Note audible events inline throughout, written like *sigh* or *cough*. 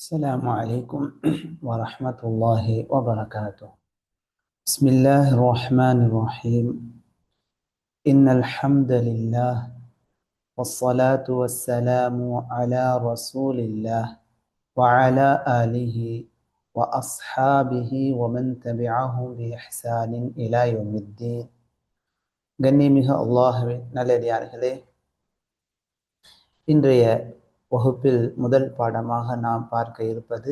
السلام عليكم *clears throat* ورحمة الله وبركاته بسم الله الرحمن الرحيم إن الحمد لله والصلاة والسلام على رسول الله وعلى آله وأصحابه ومن تبعهم بإحسان إلى يوم الدين கண்ணியமிகு அல்லாஹுவின் நல்லடியார்களே இன்றைய வகுப்பில் முதல் பாடமாக நாம் பார்க்க இருப்பது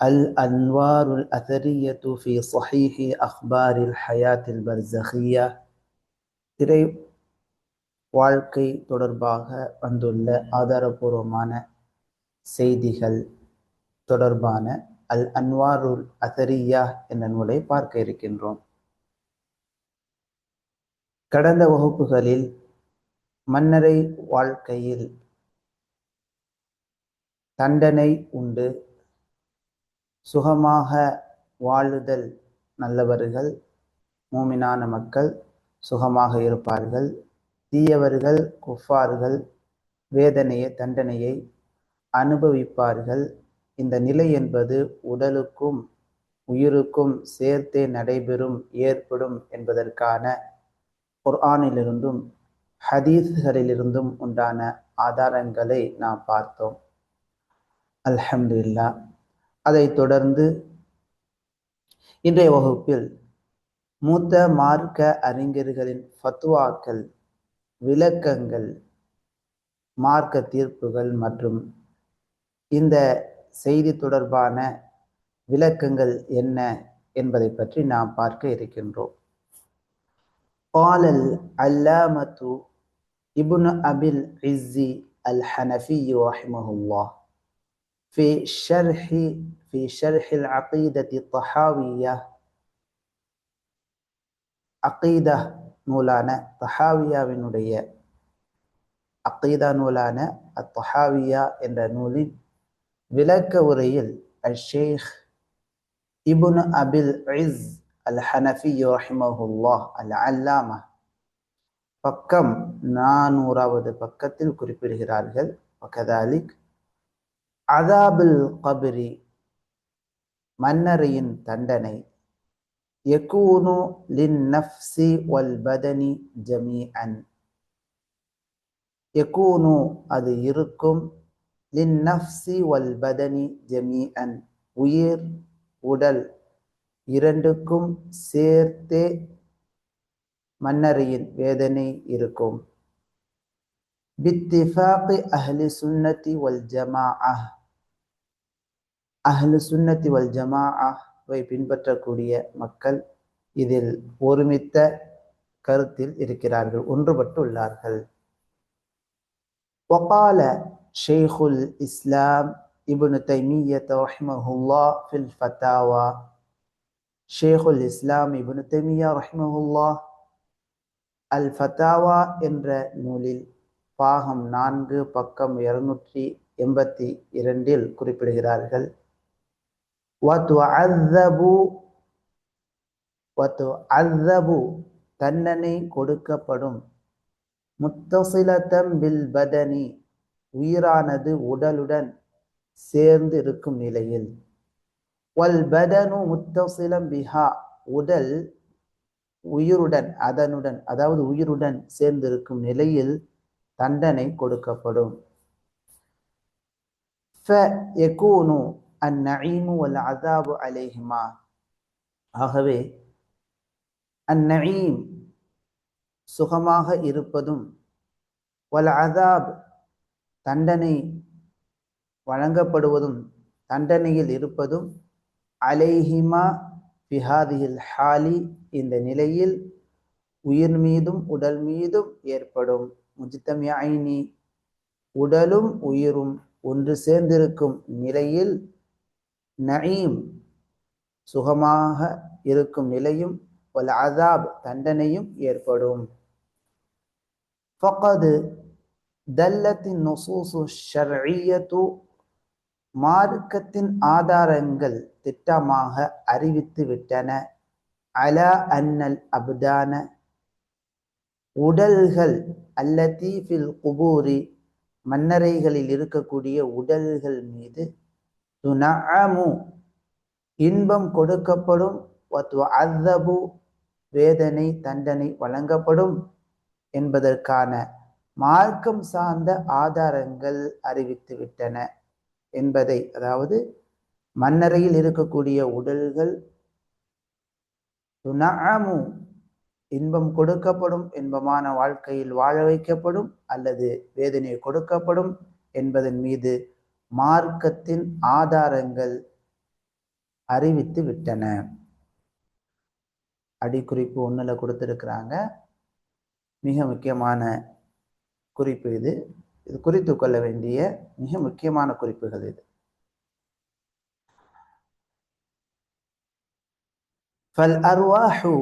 அல் அன்வாருல் அசரியத்து ஃபி சஹீஹி அஹ்பாரில் ஹயாத்தில் பர்சஹியா திரை வாழ்க்கை தொடர்பாக வந்துள்ள ஆதாரபூர்வமான செய்திகள் தொடர்பான அல் அன்வாருல் அசரியா என்ற நூலை பார்க்க இருக்கின்றோம். கடந்த வகுப்புகளில் மன்னரை வாழ்க்கையில் தண்டனை உண்டு. சுகமாக வாழுதல் நல்லவர்கள் மூமினான மக்கள் சுகமாக இருப்பார்கள். தீயவர்கள் குஃபார்கள் வேதனையை தண்டனையை அனுபவிப்பார்கள். இந்த நிலை என்பது உடலுக்கும் உயிருக்கும் சேர்த்தே நடைபெறும் ஏற்படும் என்பதற்கான குர்ஆனிலிருந்தும் ஹதீஸ்களிலிருந்தும் உண்டான ஆதாரங்களை நாம் பார்த்தோம். அல்ஹம்து இல்லா அதை தொடர்ந்து இன்றைய வகுப்பில் மூத்த மார்க்க அறிஞர்களின் ஃபத்வாக்கள் விளக்கங்கள் மார்க்க தீர்ப்புகள் மற்றும் இந்த செய்தி தொடர்பான விளக்கங்கள் என்ன என்பதை பற்றி நாம் பார்க்க இருக்கின்றோம். பாலல் அல்லாமத்து இபுன் அபில் இஸ்ஸி அல் ஹனஃபி ரஹிமஹுல்லாஹ் في شرح في شرح العقيدة الطحاوية عقيدة நூலான தஹாவியாவினுடைய அக்கீதா நூலான அத்தஹாவியா என்ற நூலின் விளக்க உரையில் al Sheikh Ibn Abil Izz al Hanafi ரஹிமஹுல்லாஹ் அல் அல்லாமா பக்கம் நானூறாவது பக்கத்தில் குறிப்பிடுகிறார்கள் கதாலிக் அதாபுல் கபிரி மன்னரையின் தண்டனை. எக்கூனு லின் நஃப்சி வல் பதனி ஜமீ அன் எக்கூனு அது இருக்கும். லின் நஃப்சி வல் பதனி ஜமீ அன் உயிர் உடல் இரண்டுக்கும் சேர்த்தே மன்னரையின் வேதனை இருக்கும். பித்திஃபாqi அஹ்லி சுன்னதி வல் ஜமாஅ அஹ்லு சுன்னத்தி வல் ஜமாஅவை பின்பற்றக்கூடிய மக்கள் இதில் ஒருமித்த கருத்தில் இருக்கிறார்கள் ஒன்றுபட்டுள்ளார்கள் وقال شيخ الإسلام ابن تيمية رحمه الله في الفتاوى شيخ الإسلام ابن تيمية رحمه الله அல் ஃபத்தாவா என்ற நூலில் பாகம் நான்கு பக்கம் இருநூற்றி எண்பத்தி இரண்டில் குறிப்பிடுகிறார்கள் தண்டனை கொடுக்கப்படும். முத்தசிலத்தம் பில் பதனி உயிரானது உடலுடன் சேர்ந்து இருக்கும் நிலையில். வல் பதனு முத்தசிலம் பிஹா உடல் உயிருடன் அதனுடன் அதாவது உயிருடன் சேர்ந்திருக்கும் நிலையில் தண்டனை கொடுக்கப்படும். அந்நீமு வல் அதாபு அலேஹிமா. ஆகவே அந்நீம் சுகமாக இருப்பதும் வல் அதாப் தண்டனை வழங்கப்படுவதும் தண்டனையில் இருப்பதும் அலேஹிமா பிஹாதியில் ஹாலி இந்த நிலையில் உயிர் மீதும் உடல் மீதும் ஏற்படும். முஜித்தம் யாயினி உடலும் உயிரும் ஒன்று சேர்ந்திருக்கும் நிலையில் நயீம் சுகமாக இருக்கும் நிலையும் வல் அதாப் தண்டனையும் ஏற்படும். ஃபகது தல்லத்தின் நொசூசு ஷர்இயத்து மார்க்கத்தின் ஆதாரங்கள் திட்டமாக அறிவித்து விட்டன. அல அன்னல் அப்தான உடல்கள் அல்ல தீஃபில் குபூரி மன்னரைகளில் இருக்கக்கூடிய உடல்கள் மீது துனஅமு இன்பம் கொடுக்கப்படும். அத்தபு வேதனை தண்டனை வழங்கப்படும் என்பதற்கான மார்க்கம் சார்ந்த ஆதாரங்கள் அறிவித்து விட்டன என்பதை அதாவது மன்னரையில் இருக்கக்கூடிய உடல்கள். துனஅமு இன்பம் கொடுக்கப்படும் இன்பமான வாழ்க்கையில் வாழ வைக்கப்படும் அல்லது வேதனை கொடுக்கப்படும் என்பதன் மீது மார்க்கத்தின் ஆதாரங்கள் அறிவித்து விட்டன. அடிக்குறிப்பு ஒன்றில் கொடுத்துருக்குறாங்க. மிக முக்கியமான குறிப்பு இது. இது குறித்து கொள்ள வேண்டிய மிக முக்கியமான குறிப்புகள் இது. ஃபல் அர்வாஹு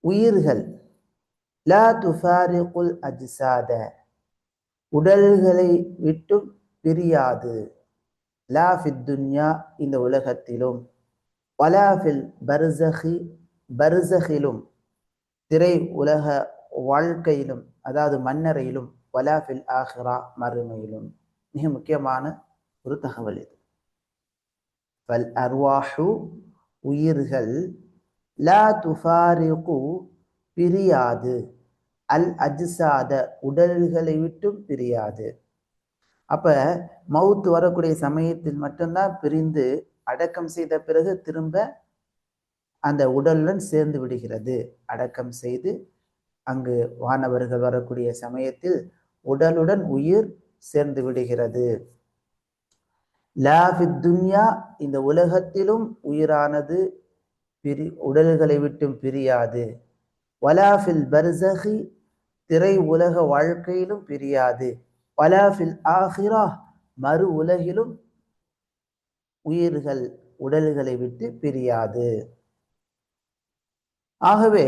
உயிர்கள் லா துஃபாரிகுல் அஜ்சாத. உடல்களை விட்டு பிரியாது. லா துன்யா இந்த உலகத்திலும். வலாஃபில் பர்சஹி பர்சஹிலும். திரை உலக வாழ்க்கையிலும் அதாவது மன்னரையிலும். வலாஃபில் ஆஹ்ரா மறுமையிலும். மிக முக்கியமான ஒரு தகவல் இது. பல் அர்வாஹு உயிர்கள் லா துஃபாரிகு பிரியாது. அல் அஜ்சாத உடல்களை விட்டும் பிரியாது. அப்ப மவுத் வரக்கூடிய சமயத்தில் மட்டும்தான் பிரிந்து அடக்கம் செய்த பிறகு திரும்ப அந்த உடலுடன் சேர்ந்து விடுகிறது. அடக்கம் செய்து அங்கு வானவர்கள் வரக்கூடிய சமயத்தில் உடலுடன் உயிர் சேர்ந்து விடுகிறது. லாஃபித் துன்யா இந்த உலகத்திலும் உயிரானது பிரி உடல்களை விட்டும் பிரியாது. வலாஃபில் பர்சஹி திரை உலக வாழ்க்கையிலும் பிரியாது. பலாஃபில் ஆஹிரா மறு உலகிலும் உயிர்கள் உடல்களை விட்டு பிரியாது. ஆகவே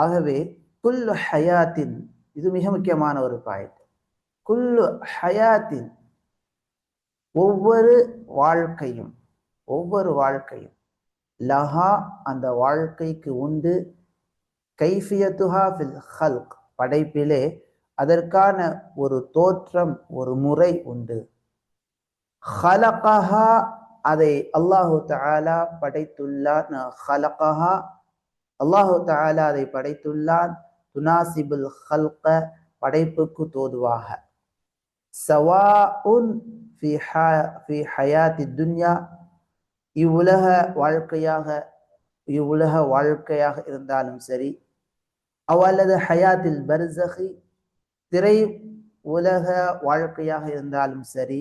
ஆகவே குல்லு ஹயாத்தின் இது மிக முக்கியமான ஒரு பாயிண்ட் குல்லு ஹயாத்தின் ஒவ்வொரு வாழ்க்கையும் ஒவ்வொரு வாழ்க்கையும் லஹா அந்த வாழ்க்கைக்கு உண்டு கைஃபியத்துஹா ஃபில் ஹல்க். படைப்பிலே அதற்கான ஒரு தோற்றம் ஒரு முறை உண்டு. ஹலகஹா அதை அல்லாஹு தாலா படைத்துள்ளான். ஹலகஹா அல்லாஹு தாலா அதை படைத்துள்ளான். துனாசிபுல் ஹல்க படைப்புக்கு தோதுவாக. சவா உன் ஃபி ஹயாத்தி துன்யா இவ்வுலக வாழ்க்கையாக இவ்வுலக வாழ்க்கையாக இருந்தாலும் சரி அவ் அல்லது ஹயாத்தில் பர்சகி திரை உலக வாழ்க்கையாக இருந்தாலும் சரி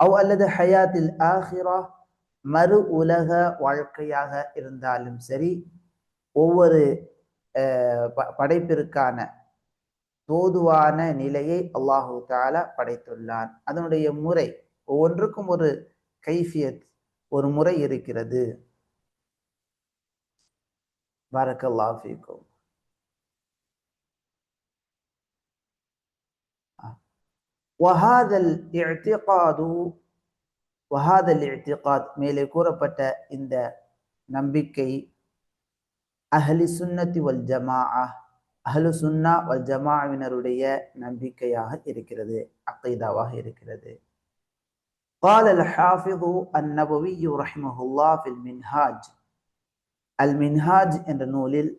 அவ் அல்லது ஹயாத்தில் ஆஹிரா மறு உலக வாழ்க்கையாக இருந்தாலும் சரி ஒவ்வொரு படைப்பிற்கான தோதுவான நிலையை அல்லாஹு தாலா படைத்துள்ளான். அதனுடைய முறை ஒவ்வொன்றுக்கும் ஒரு கைஃபியத் ஒரு முறை இருக்கிறது. பாரக்கல்லாஹ் ஃபீக்கும் وهذا الاعتقاد وهذا الاعتقاد மேலே கூறப்பட்ட இந்த நம்பிக்கை அஹ்லி சுன்னத்தி வல் ஜமாஅ அஹ்லு சுன்னா வல் ஜமாவினருடைய நம்பிக்கையாக இருக்கிறது அக்கைதாவாக இருக்கிறது قال الحافظ النبوي رحمه الله في المنهاج அல் என்ற நூலில்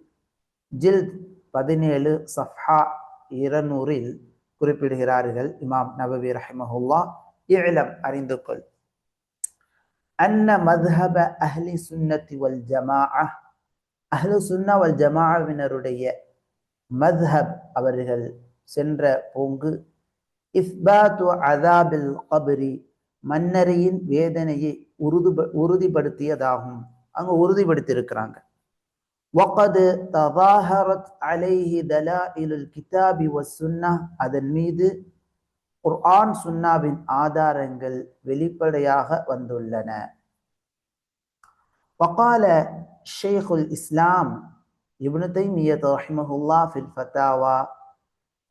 ஜில்த் பதினேழு சஃப்ஹா இருநூறில் குறிப்பிடுகிறார்கள் இமாம் நபவி ரஹிமஹுல்லா. இளம் அறிந்து கொள். அன்ன மதுஹப அஹ்லி சுன்னத்தி வல் ஜமா அஹ்லு சுன்னா வல் ஜமாவினருடைய மதுஹப் அவர்கள் சென்ற போங்கு. இஸ்பாத்து அதாபில் கபரி மன்னரையின் வேதனையை உறுதி உறுதிப்படுத்தியதாகும். அங்க உறுதிப்படுத்தி இருக்கிறாங்க وقد تظاهرت عليه دلائل الكتاب والسنة அதன் மீது குர்ஆன் சுன்னாவின் ஆதாரங்கள் வெளிப்படையாக வந்துள்ளன وقال شيخ الإسلام ابن تيمية رحمه الله في الفتاوى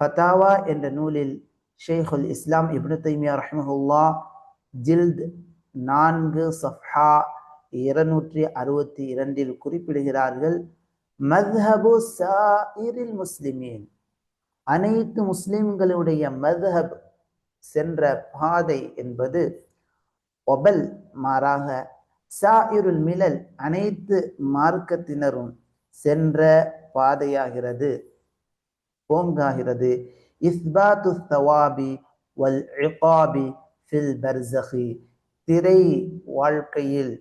فتاوى என்ற நூலில் ஷேகுல் இஸ்லாம் இப்னு தைமியா ரஹிமஹுல்லா ஜில்த் நான்கு சஃப்ஹா இருநூற்றி அறுபத்தி இரண்டில் குறிப்பிடுகிறார்கள் மத்ஹபு சாயிரில் முஸ்லிமீன். அனைத்து முஸ்லிம்களுடைய மத்ஹப் சென்ற பாதை என்பது ஒபல் மாறாக சாயிருல் மிலல் அனைத்து மார்க்கத்தினரும் சென்ற பாதையாகிறது போங்காகிறது இஸ்பாத்து தவாபி வல் இகாபி ஃபில் பர்சஹி திரை வாழ்க்கையில்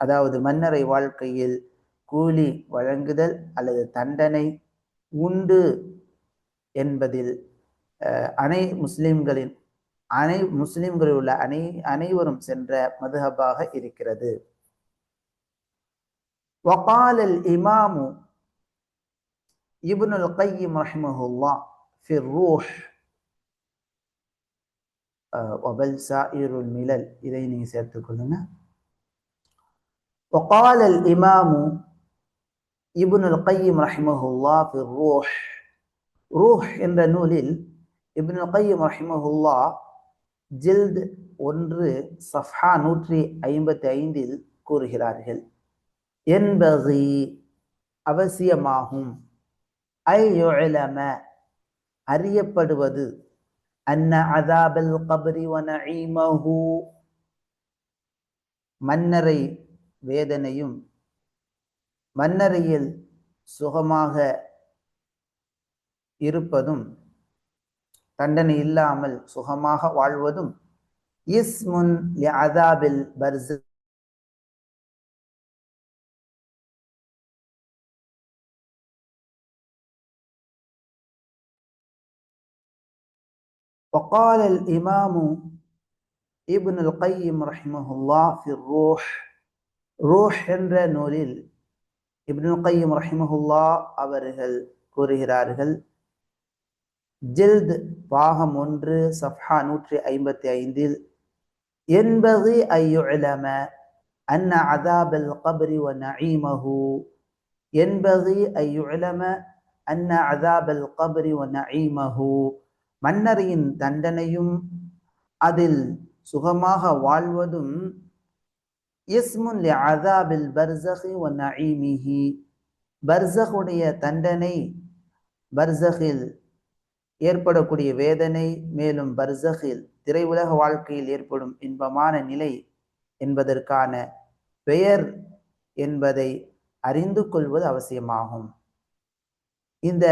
அதாவது மன்னரை வாழ்க்கையில் கூலி வழங்குதல் அல்லது தண்டனை உண்டு என்பதில் அனை முஸ்லிம்களின் அனை முஸ்லிம்களில் உள்ள அனை அனைவரும் சென்ற மதுஹபாக இருக்கிறது وقال الإمام ابن القيم رحمه الله في الروح وبل سائر الملل இதை நீங்க சேர்த்துக்கொள்ளுங்க وقال الإمام ابن القيم رحمه الله في الروح ரூஹ் என்ற நூலில் இப்னு கையம் ரஹிமஹுல்லா ஜில்த் ஒன்று சஃபா நூற்றி ஐம்பத்தி ஐந்தில் கூறுகிறார்கள் என்பது அவசியமாகும் ஐயுலம அறியப்படுவது அன்ன அதாபல் கபரி வனஈமஹு மன்னரை வேதனையும் மன்னரையில் சுகமாக இருப்பதும் தண்டனை இல்லாமல் சுகமாக வாழ்வதும் இஸ்முன் அதாபில் பர்ஸ் وقال الإمام ابن القيم رحمه الله في الروح ரூஹ் என்ற நூலில் இப்னு கையம் ரஹிமஹுல்லா அவர்கள் கூறுகிறார்கள் ஜில்த் பாகம் ஒன்று சஃப்ஹா நூற்றி ஐம்பத்தி ஐந்தில் என்பது ஐயுலம அன்ன அதாபல் கபரி ஒ நஈமஹு என்பது ஐயுலம அன்ன அதாபல் கபரி ஒ நஈமஹு மன்னரின் தண்டனையும் அதில் சுகமாக வாழ்வதும் இஸ்முன் அதாபில் பர்சகி ஒ நஈமிஹி பர்சகுடைய தண்டனை பர்சகில் ஏற்படக்கூடிய வேதனை மேலும் பர்சகில் திரையுலக வாழ்க்கையில் ஏற்படும் இன்பமான நிலை என்பதற்கான பெயர் என்பதை அறிந்து கொள்வது அவசியமாகும். இந்த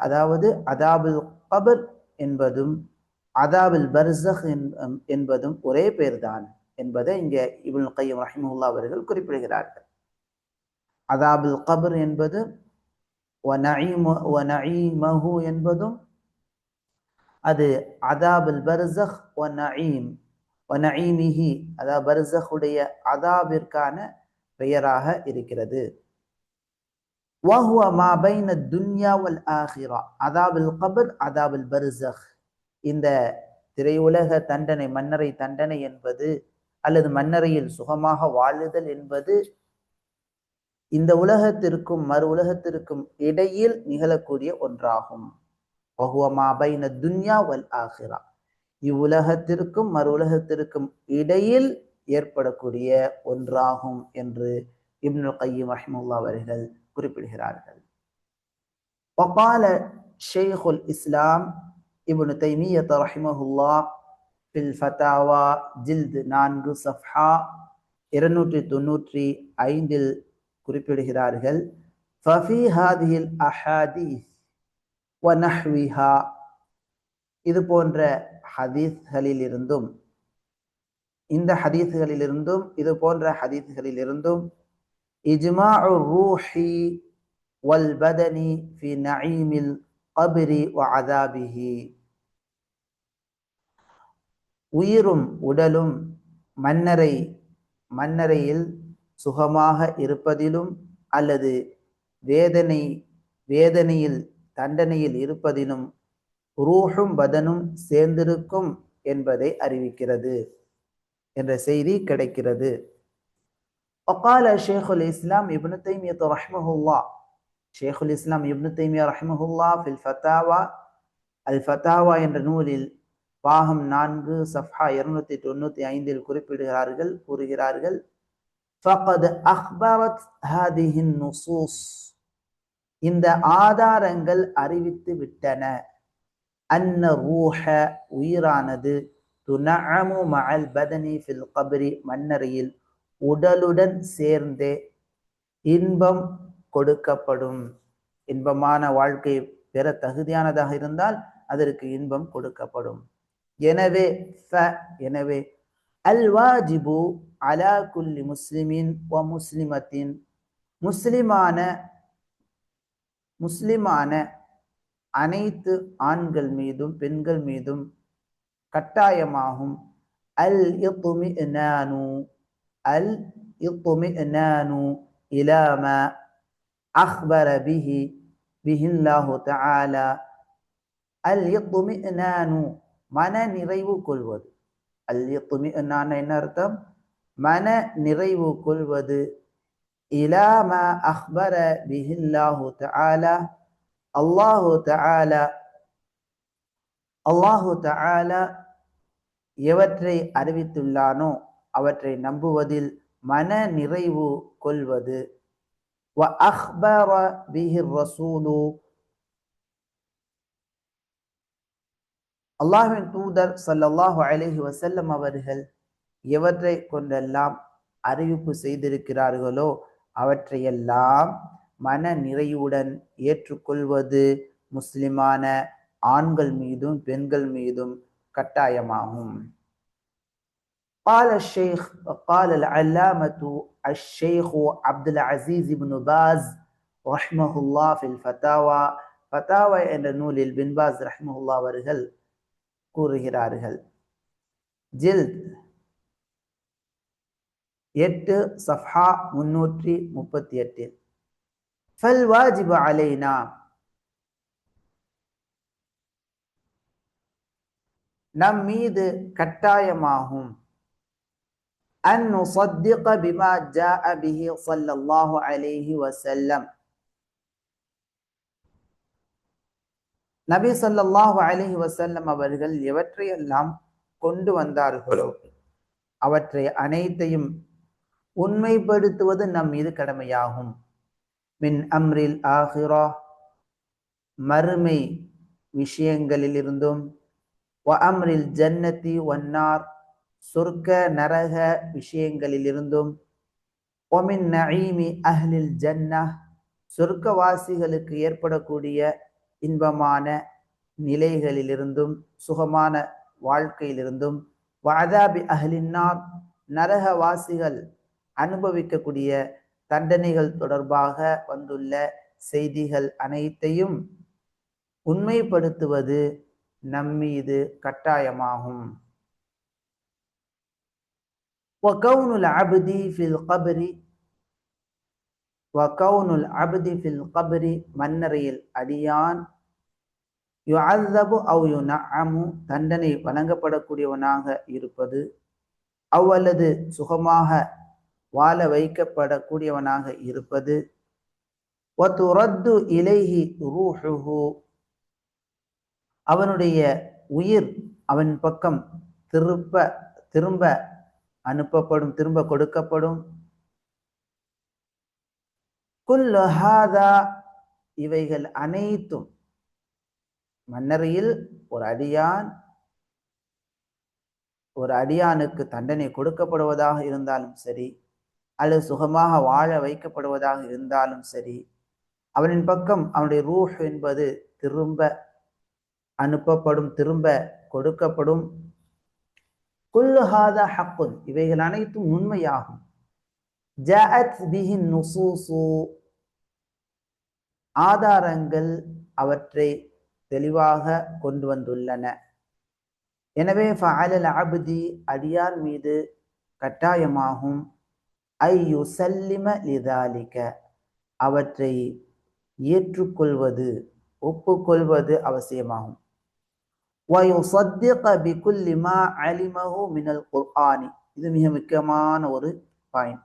அதாவது அதாபுல் கபர் என்பதும் அதாபுல் பர்சக் என்பதும் ஒரே பெயர்தான். என்பதை இங்கே இபுல் கையம் ரஹிமுல்லா அவர்கள் குறிப்பிடுகிறார்கள் அதாபுல் கபர் என்பது என்பதும் அது அதாபுல் பர்சக் ஒ நயீம் ஒ நயீமிஹி அதாவது பர்சகுடைய அதாபிற்கான பெயராக இருக்கிறது وهو ما بين الدنيا والآخرة عذاب القبر عذاب البرزخ இந்த திரையுலக தண்டனை மன்னரை தண்டனை என்பது அல்லது மன்னரையில் சுகமாக வாழுதல் என்பது இந்த உலகத்திற்கும் மறு உலகத்திற்கும் இடையில் நிகழக்கூடிய ஒன்றாகும் பகுவமாபைன துன்யா வல் ஆகிரா இவ்வுலகத்திற்கும் மறு உலகத்திற்கும் இடையில் ஏற்படக்கூடிய ஒன்றாகும் என்று இப்னு கையம் ரஹிமுல்லா அவர்கள் குறிப்பிடுகிறார்கள் وقال شيخ الإسلام ابن تيمية رحمه الله பில் ஃபதாவா ஜில்து நான்கு சஃப்ஹா இருநூற்றி தொண்ணூற்றி ஐந்தில் குறிப்பிடுகிறார்கள். ஃபஃபி ஹாதிஹில் அஹாதீஸ் வ இது போன்ற ஹதீஸ்களிலிருந்தும் இந்த ஹதீஸ்களிலிருந்தும் இது போன்ற ஹதீஸ்களிலிருந்தும் இஜ்மா ரூஹி வல் பதனி ஃபி நஈமில் அபிரி வ அதாபிஹி உயிரும் உடலும் மன்னரை மன்னரையில் சுகமாக இருப்பதிலும் அல்லது வேதனை வேதனையில் தண்டனையில் இருப்பதிலும் ரூஹும் பதனும் சேர்ந்திருக்கும் என்பதை அறிவிக்கிறது என்ற செய்தி கிடைக்கிறது وقال شيخ الإسلام ابن تيمية رحمه الله شيخ الإسلام ابن تيمية رحمه الله في الفتاوى الفتاوى என்ற நூலில் பாகம் நான்கு சஃபா இருநூத்தி தொண்ணூத்தி ஐந்தில் குறிப்பிடுகிறார்கள் கூறுகிறார்கள் فقد أخبرت هذه النصوص இந்த ஆதாரங்கள் அறிவித்து விட்டன அன்ன ரூஹ உயிரானது துனஅமு மஅல் பதனி ஃபில் கபரி மன்னரையில் உடலுடன் சேர்ந்தே இன்பம் கொடுக்கப்படும் இன்பமான வாழ்க்கை பெற தகுதியானதாக இருந்தால் அதற்கு இன்பம் கொடுக்கப்படும் எனவே ஃப எனவே அல் வாஜிபு அலா குல்லி முஸ்லிமின் வ முஸ்லிமத்தின் முஸ்லிமான முஸ்லிமான அனைத்து ஆண்கள் மீதும் பெண்கள் மீதும் கட்டாயமாகும். அல் இத்துமினானு அல் இத்துமினானு இலாம அஹ்பர பிஹி பிஹில்லாஹு தஆலா அல் இத்துமினானு மன நிறைவு கொள்வது அல் நான் என்ன அர்த்தம்? மன நிறைவு கொள்வது இலாம அஹ்பர பிஹில்லாஹு தஆலா அல்லாஹு தஆலா அல்லாஹு தஆலா எவற்றை அறிவித்துள்ளானோ அவற்றை நம்புவதில் மன நிறைவு கொள்வது வ அஹ்பர பிஹிர் ரசூலு அல்லாஹ்வின் தூதர் ஸல்லல்லாஹு அலைஹி வஸல்லம் அவர்கள் எவற்றை கொண்டெல்லாம் அறிவிப்பு செய்திருக்கிறார்களோ அவற்றையெல்லாம் மன நிறைவுடன் ஏற்றுக்கொள்வது முஸ்லிமான ஆண்கள் மீதும் பெண்கள் மீதும் கட்டாயமாகும் قال الشيخ قال العلامة الشيخ عبد العزيز بن باز رحمه الله في الفتاوى فتاوى என்ற நூலில் பின் பாஸ் ரஹ்மஹுல்லா அவர்கள் கூறுகிறார்கள். ஜில்த் எட்டு சஃபா முன்னூற்றி முப்பத்தி எட்டில் ஃபல் வாஜிபு அலைனா? நம் மீது கட்டாயமாகும். அன் நுசத்திக பிமா ஜாஅ பிஹி ஸல்லல்லாஹு அலைஹி வஸல்லம். நபி சொல்லாஹு அலைஹி வசல்லம் அவர்கள் எவற்றையெல்லாம் கொண்டு வந்தார்களோ அவற்றை அனைத்தையும் உண்மைப்படுத்துவது நம் மீது கடமையாகும். மின் அம்ரில் ஆஹிரா மறுமை விஷயங்களில் இருந்தும் வ அம்ரில் ஜன்னதி ஒன்னார் சொர்க்க நரக விஷயங்களில் இருந்தும் ஒமின் நஈமி அஹ்லில் ஜன்னா சொர்க்கவாசிகளுக்கு ஏற்படக்கூடிய இன்பமான நிலைகளிலிருந்தும் சுகமான வாழ்க்கையிலிருந்தும் வாதாபி அஹ்லின்னார் நரகவாசிகள் அனுபவிக்கக்கூடிய தண்டனைகள் தொடர்பாக வந்துள்ள செய்திகள் அனைத்தையும் உண்மைப்படுத்துவது நம்மீது கட்டாயமாகும் وكون العبد في القبر وكون العبد في القبر மன்னரையில் அடியான் யுஅல்லபு அவ் யுனஅமு தண்டனை வழங்கப்படக்கூடியவனாக இருப்பது. அவ்வல்லது சுகமாக வாழ வைக்கப்படக்கூடியவனாக இருப்பது. ஒத்துரத்து இலைஹி ரூஹுஹு. அவனுடைய உயிர் அவன் பக்கம் திருப்ப திரும்ப அனுப்பப்படும் திரும்ப கொடுக்கப்படும். குல்லஹாதா இவைகள் அனைத்தும் மன்னரையில் ஒரு அடியான் ஒரு அடியானுக்கு தண்டனை கொடுக்கப்படுவதாக இருந்தாலும் சரி அல்லது சுகமாக வாழ வைக்கப்படுவதாக இருந்தாலும் சரி அவனின் பக்கம் அவனுடைய ரூஹ் என்பது திரும்ப அனுப்பப்படும் திரும்ப கொடுக்கப்படும். குல்லுஹாதா ஹக்குன் இவைகள் அனைத்தும் உண்மையாகும். ஜஅத் பிஹின் நுசூசு ஆதாரங்கள் அவற்றை தெளிவாக கொண்டு வந்துள்ளன. எனவே ஃபஅலல் அபுதி அடியார் மீது கட்டாயமாகும். ஐ யுசல்லிம லிதாலிக்க அவற்றை ஏற்றுக்கொள்வது ஒப்புக்கொள்வது அவசியமாகும். இது மிக முக்கியமான ஒரு பாயிண்ட்.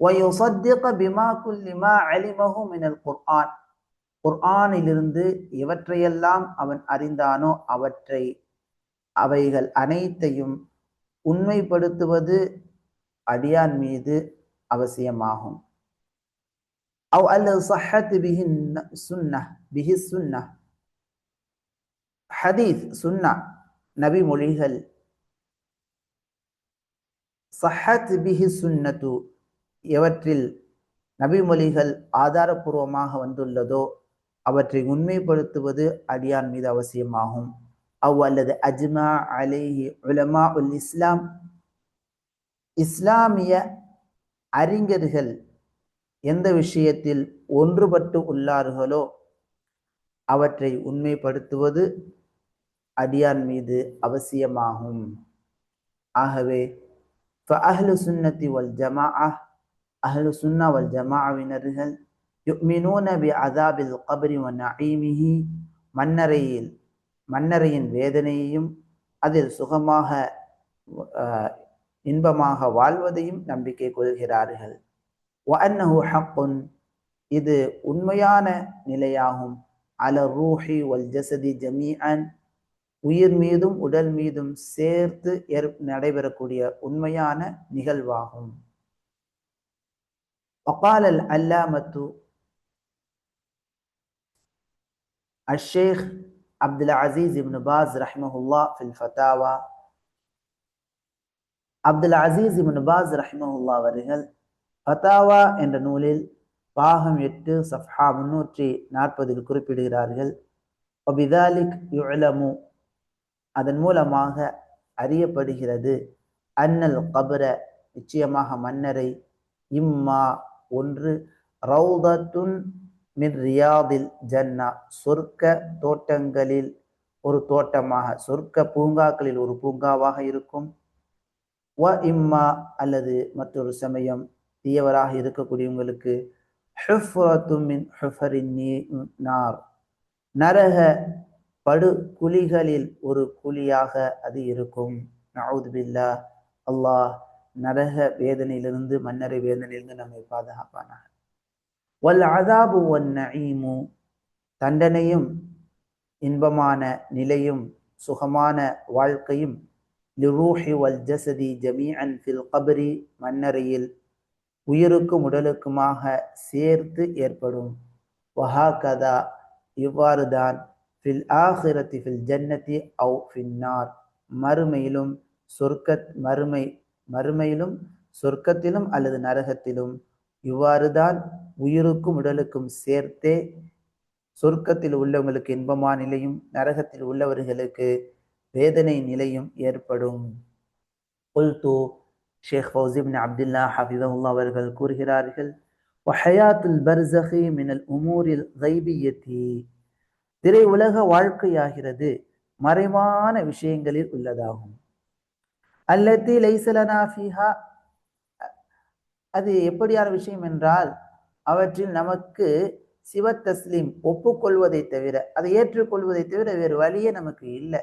ويصدق بما كل ما علمه من القرآن குர்ஆனிலிருந்து எவற்றையெல்லாம் அவன் அறிந்தானோ அவற்றை அவைகள் அனைத்தையும் உண்மைப்படுத்துவது அடியான் மீது அவசியமாகும் அவ் அல்லது சஹத் பிஹி சுன்னா பிஹி சுன்னா ஹதீஸ் சுன்னா நபி மொழிகள் சஹத் பிஹி சுன்னத்து எவற்றில் நபிமொழிகள் ஆதாரபூர்வமாக வந்துள்ளதோ அவற்றை உண்மைப்படுத்துவது அடியான் மீது அவசியமாகும். அவ் அல்லது அஜ்மா அலேஹி உலமா உல் இஸ்லாம். இஸ்லாமிய அறிஞர்கள் எந்த விஷயத்தில் ஒன்றுபட்டு உள்ளார்களோ அவற்றை உண்மைப்படுத்துவது அடியான் மீது அவசியமாகும். ஆகவே சுன்னத்தி வல் ஜமா அஹ்லு சுன்னா வல் ஜமாவினர்கள் யுக்மினூன பி அதாபில் கபரி வ நஈமிஹி மன்னரையில் மன்னரையின் வேதனையையும் அதில் சுகமாக இன்பமாக வாழ்வதையும் நம்பிக்கை கொள்கிறார்கள். வஅன்னஹு ஹக்குன் இது உண்மையான நிலையாகும். அல ரூஹி வல் ஜசதி ஜமீஅன் உயிர் மீதும் உடல் மீதும் சேர்த்து ஏற் நடைபெறக்கூடிய உண்மையான நிகழ்வாகும். وقال العلامة الشيخ عبد العزيز بن باز رحمه الله في الفتاوى அப்துல் அசீஸ் இப்னு பாஸ் ரஹிமஹுல்லா அவர்கள் ஃபதாவா என்ற நூலில் பாகம் எட்டு சஃப்ஹா முன்னூற்றி நாற்பதில் குறிப்பிடுகிறார்கள் ஒபிதாலிக் யுலமு அதன் மூலமாக அறியப்படுகிறது அன்னல் கபர நிச்சயமாக மன்னரை இம்மா ஒன்று ரவுதத்துன் மின் ரியாதில் ஜன்னா சொர்க்க தோட்டங்களில் ஒரு தோட்டமாக சொர்க்க பூங்காக்களில் ஒரு பூங்காவாக இருக்கும். வ இம்மா அல்லது மற்றொரு சமயம் தீயவராக இருக்கக்கூடியவங்களுக்கு மின் நார். நரக படு குழிகளில் ஒரு குழியாக அது இருக்கும். நவுதுபில்லா அல்லாஹ் நரக வேதனையிலிருந்து மன்னரை வேதனையிலிருந்து நம்மை பாதுகாப்பானாக. வல் அதாபு ஒன் நஈமு தண்டனையும் இன்பமான நிலையும் சுகமான வாழ்க்கையும் லிரூஹி வல் ஜசதி ஜமீஅன் ஃபில் கபரி மன்னரையில் உயிருக்கும் உடலுக்குமாக சேர்த்து ஏற்படும். வஹா கதா இவ்வாறு தான் ஃபில் ஆஹிரத்தி ஃபில் ஜன்னதி அவு ஃபின்னார் மறுமையிலும் சொர்க்கத் மறுமை மறுமையிலும் சொர்க்கத்திலும் அல்லது நரகத்திலும். இவ்வாறுதான் உயிருக்கும் உடலுக்கும் சேர்த்தே சொர்க்கத்தில் உள்ளவங்களுக்கு இன்பமான நிலையும் நரகத்தில் உள்ளவர்களுக்கு வேதனை நிலையும் ஏற்படும். உல்து ஷேக் ஃபவுசிபின் அப்துல்லா ஹபிதவுல்லா அவர்கள் கூறுகிறார்கள் வஹயாத்துல் பர்சஹி மினல் உமூரில் திரை உலக வாழ்க்கையாகிறது மறைவான விஷயங்களில் உள்ளதாகும். அல்லத்தி லைசலனா ஃபிஹா. அது எப்படியான விஷயம் என்றால் அவற்றில் நமக்கு சிவ தஸ்லீம் ஒப்புக்கொள்வதை தவிர அதை ஏற்றுக்கொள்வதை தவிர வேறு வழியே நமக்கு இல்லை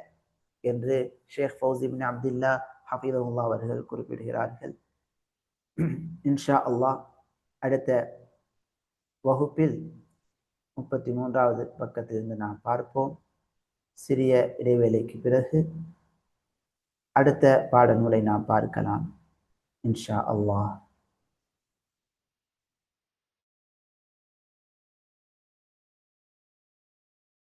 என்று ஷேக் ஃபௌசிபின் அப்துல்லா ஹபீதுல்லா அவர்கள் குறிப்பிடுகிறார்கள். இன்ஷா அல்லாஹ் அடுத்த வகுப்பில் முப்பத்தி மூன்றாவது பக்கத்திலிருந்து நாம் பார்ப்போம். சிறிய இடைவேளைக்கு பிறகு அடுத்த பாடநூலை நாம் பார்க்கலாம். இன்ஷா அல்லாஹ்.